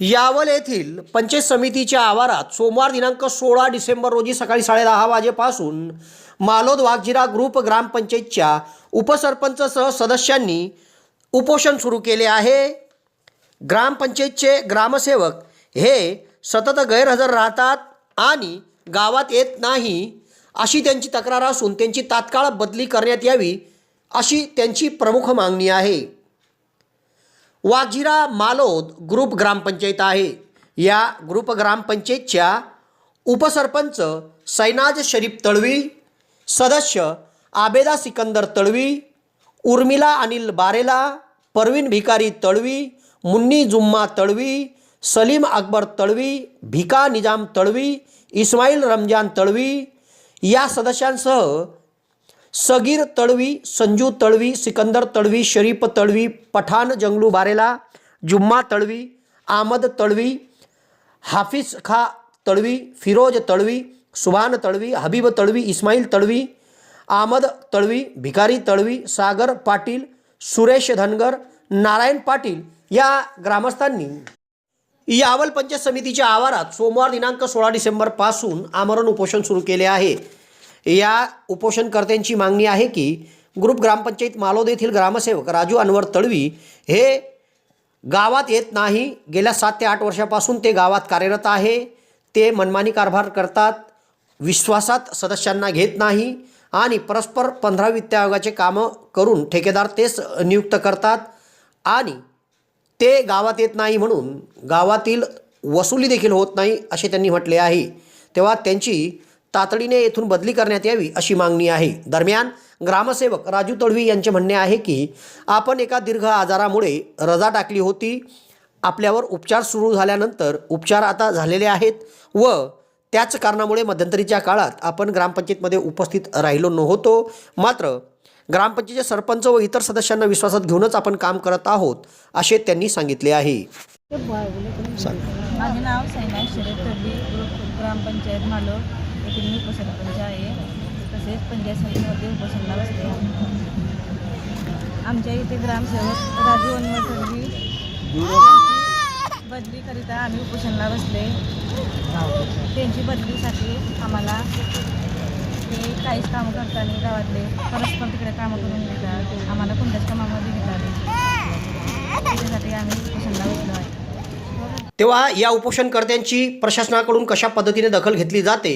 यावल येथील पंचायत समितीच्या आवारात सोमवार दिनांक सोळा डिसेंबर रोजी सकाळी साडे दहा वाजेपासून मालोद वाघजिरा ग्रुप ग्रामपंचायतच्या उपसरपंचसह सदस्यांनी उपोषण सुरू केले आहे. ग्रामपंचायतचे ग्रामसेवक हे सतत गैरहजर राहतात आणि गावात येत नाही अशी त्यांची तक्रार असून त्यांची तात्काळ बदली करण्यात यावी अशी त्यांची प्रमुख मागणी आहे. वाजिरा मालोद ग्रुप ग्रामपंचायत आहे. या ग्रुप ग्रामपंचायतच्या उपसरपंच सैनाज शरीफ तळवी सदस्य आबेदा सिकंदर तळवी उर्मिला अनिल बारेला परवीन भिकारी तळवी मुन्नी जुम्मा तळवी सलीम अकबर तळवी भिका निजाम तळवी इस्माईल रमजान तळवी या सदस्यांसह सगीर तळवी संजू तळवी सिकंदर तळवी शरीफ तळवी पठाण जंगलू बारेला जुम्मा तळवी आमद तळवी हाफिज खा तळवी फिरोज तळवी सुभान तळवी हबीब तळवी इस्माईल तळवी आमद तळवी भिकारी तळवी सागर पाटील सुरेश धनगर नारायण पाटील या ग्रामस्थांनी यावल पंचायत समितीच्या आवारात सोमवार दिनांक सोळा डिसेंबरपासून आमरण उपोषण सुरू केले आहे. या उपोषणकर्त्यांची मागणी आहे की ग्रुप ग्रामपंचायत मालोद येथील ग्रामसेवक राजू अनवर तळवी हे गावात येत नाही. गेल्या सात ते आठ वर्षापासून ते गावात कार्यरत आहे. ते मनमानी कारभार करतात. विश्वासात सदस्यांना घेत नाही आणि परस्पर पंधरा वित्त आयोगाचे कामं करून ठेकेदार तेच नियुक्त करतात. आणि ते गावात येत नाही म्हणून गावातील वसुली देखील होत नाही असे त्यांनी म्हटले आहे. तेव्हा त्यांची तातडीने येथून बदली करण्यात यावी अशी मागणी आहे. दरम्यान ग्रामसेवक राजू तळवी यांचे म्हणणे आहे की आपण एका दीर्घ आजारामुळे रजा टाकली होती. आपल्यावर उपचार सुरू झाल्यानंतर उपचार आता झालेले आहेत व त्याच कारणामुळे मध्यंतरीच्या काळात आपण ग्रामपंचायतमध्ये उपस्थित राहिलो नव्हतो. मात्र ग्रामपंचायतीचे सरपंच व इतर सदस्यांना विश्वासात घेऊनच आपण काम करत आहोत असे त्यांनी सांगितले आहे. माझे नाव सैना शरद ग्रामपंचायत मालो येथील मी उपसरपंच आहे. तसेच पंचायत समितीमध्ये उपोषणला असते. आमच्या इथे ग्रामसेवक राजू अनवर बदलीकरिता आम्ही उपोषणला बसले. त्यांची बदलीसाठी आम्हाला ते काहीच कामं करताना गावातले परस्पर तिकडे कामं करून घेतात. आम्हाला कोणत्याच कामामध्ये घेतात त्याच्यासाठी आम्ही उपोषणला बसलो आहे. तेव्हा या उपोषणकर्त्यांची प्रशासनाकडून कशा पद्धतीने दखल घेतली जाते?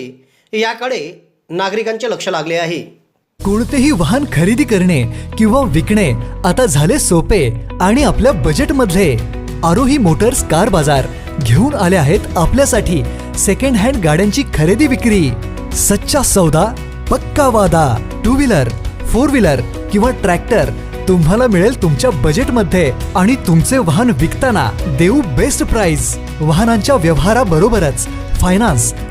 याकडे नागरिकांचे लक्ष लागले आहे. कोणतेही वाहन खरेदी करणे किंवा विकणे आता झाले सोपे आणि आपल्या बजेटमधले आरोही मोटर्स कार बाजार घेऊन आले आहेत आपल्यासाठी सेकंड हँड गाड्यांची खरेदी विक्री. सच्चा सौदा पक्का वादा टू व्हीलर फोर व्हीलर किंवा ट्रॅक्टर तुम्हाला मिळेल तुमच्या बजेटमध्ये आणि तुमचे वाहन विकताना देऊ बेस्ट प्राइस वाहनांच्या व्यवहाराबरोबरच फायनान्स